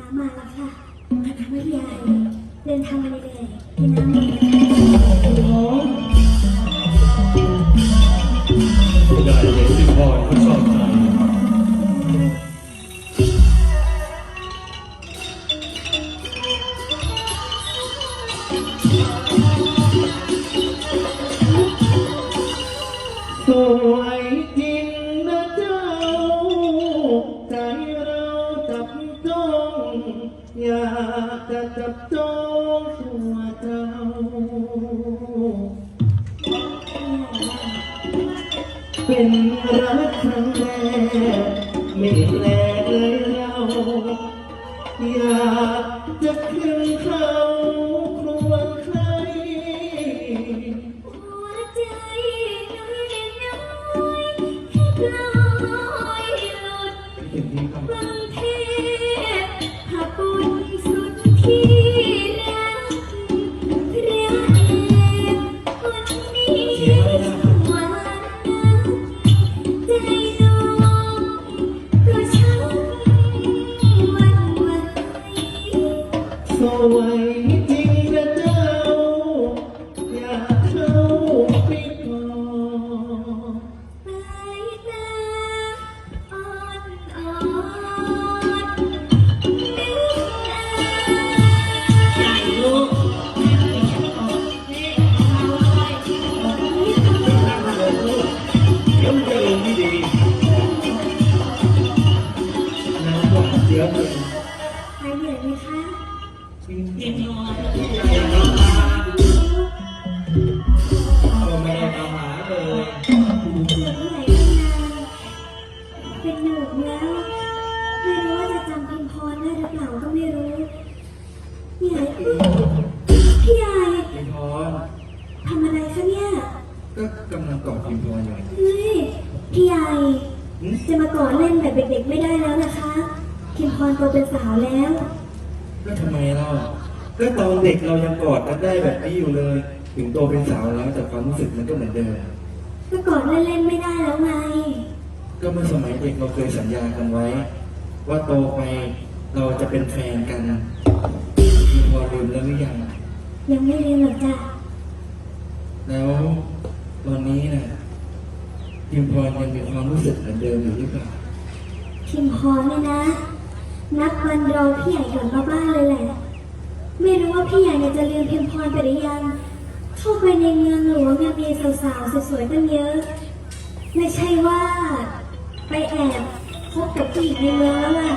น้ำมาแล้วค่ะไม่ใหญ่เดินทางมาเลยๆให้น้ำมาไม่ได้เลยสิพรเขาชอบใจสวยจริง เป็นรักครั้งแรกไม่แลกเลยเรา อยากจะขึ้นเขาครวญใคร หัวใจน้อยน้อยแค่ปล่อยหลุดเห็นดีครับ ก็ไม่ได้มาหาเลยเป็นหนุ่มแล้ว ไม่รู้ว่าจะจำพิมพรได้หรือเปล่าก็ไม่รู้พี่ใหญ่พี่ใหญ่พิมพรทำอะไรคะเนี่ยก็กำลังกอดพิมพรอยู่เฮ้ยพี่ใหญ่จะมากอดเล่นแบบเด็กๆไม่ได้แล้วนะคะพิมพรโตเป็นสาวแล้วก็ทำไมเรา ก็ตอนเด็กเรายังกอดกันได้แบบนี้อยู่เลย ถึงโตเป็นสาวแล้วแต่ความรู้สึกมันก็เหมือนเดิมก็กอดเล่นๆไม่ได้แล้วไง ก็เมื่อสมัยเด็กเราเคยสัญญากันไว้ ว่าโตไปเราจะเป็นแฟนกันพิมพรลืมแล้วหรือยัง ยังไม่เรียนหรอกจ้ะแล้วตอนนี้นะพิมพรยังมีความรู้สึกเหมือนเดิมอยู่หรือเปล่าพิมพรเนี่ยนะ นับวันรอพี่ใหญ่กลับมาบ้านเลยแหละ ไม่รู้ว่าพี่ใหญ่เนี่ยจะลืมพิมพรไปหรือยัง เข้าไปในเมืองหลวงเนี่ยมีสาวๆสวยๆตั้งเยอะ ไม่ใช่ว่า ไปแอบพบกับผู้หญิงในเมืองแล้วล่ะ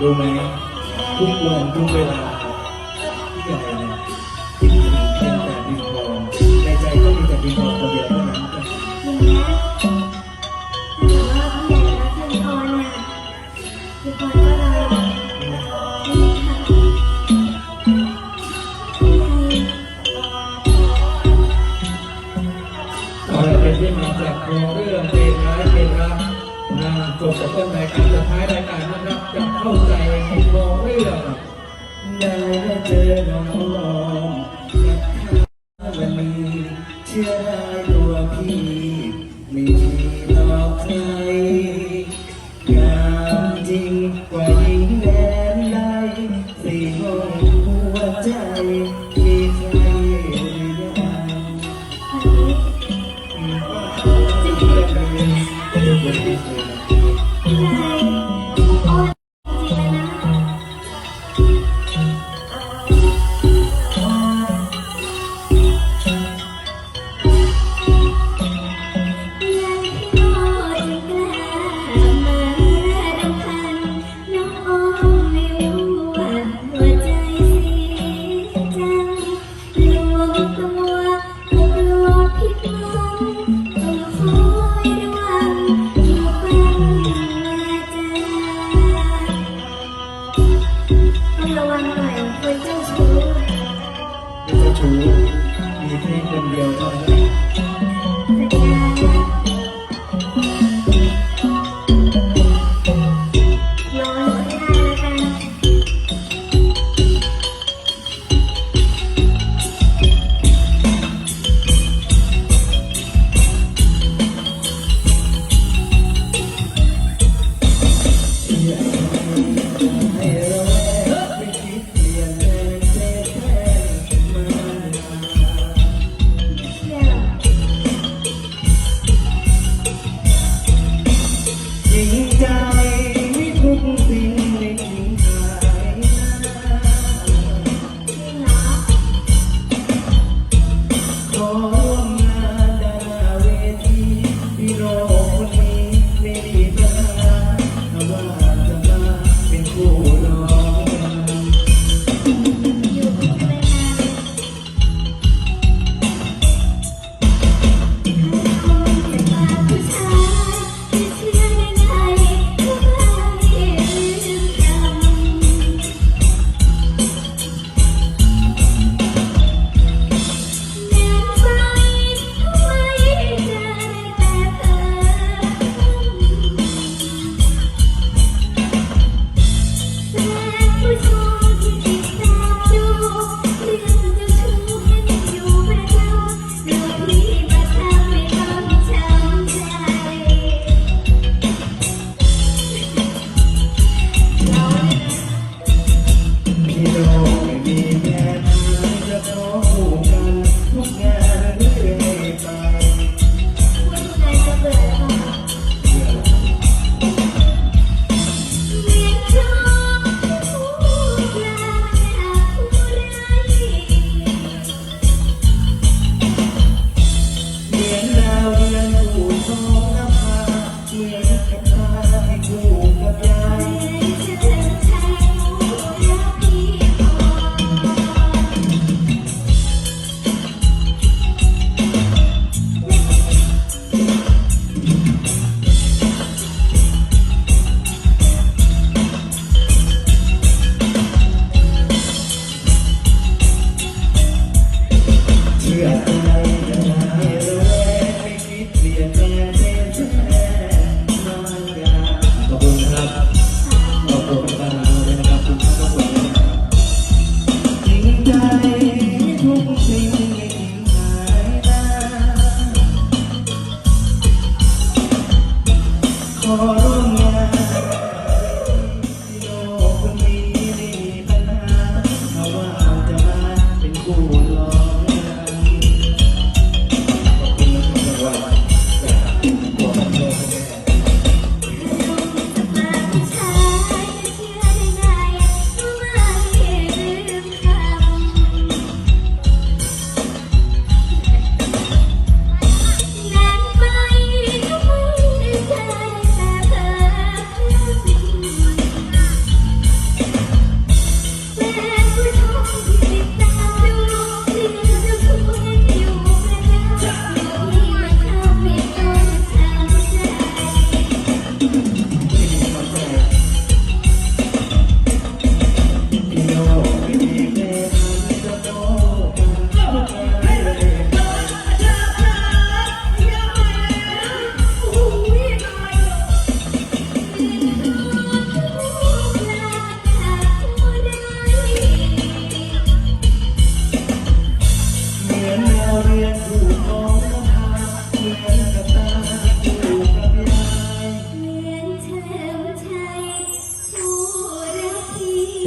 รู้ไหมทุกวันทุกเวลาพี่ใหญ่ จบจากต้นรายการสุดท้ายรายการนะครับจะเข้าใจในโครงเรื่องได้ได้เจอน้องลองกับข้าวันนี้เชื่อได้ตัวพี่ไม่มีหลอกใครงามจริงกว่าหญิงแดนใดสี่ห้องหัวใจมีใครหรือยังวันนี้ต้ ชู้มีแค่คนเดียวเท่านั้น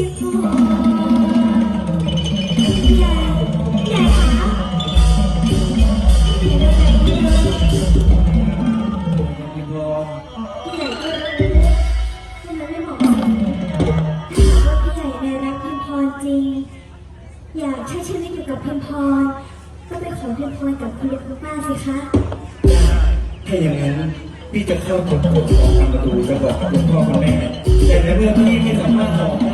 อพี่ใหญ่พี่ใหญ่คะพี่ใหญ่ทำแบบนี้เลยพี่พรพี่ใหญ่ก็รู้ว่ามันไม่เหมาะสมถ้าหากว่าพี่ใหญ่ในรักพิมพรจริงอยากใช้ชีวิตอยู่กับพิมพร ก็ไปขอพิมพรกับคุณลุงคุณป้าสิคะ ถ้าอย่างนั้นพี่จะเข้ากฎกฎของทางประตูจะบอกคุณพ่อคุณแม่แต่ในเมื่อพี่ไม่สามารถบอก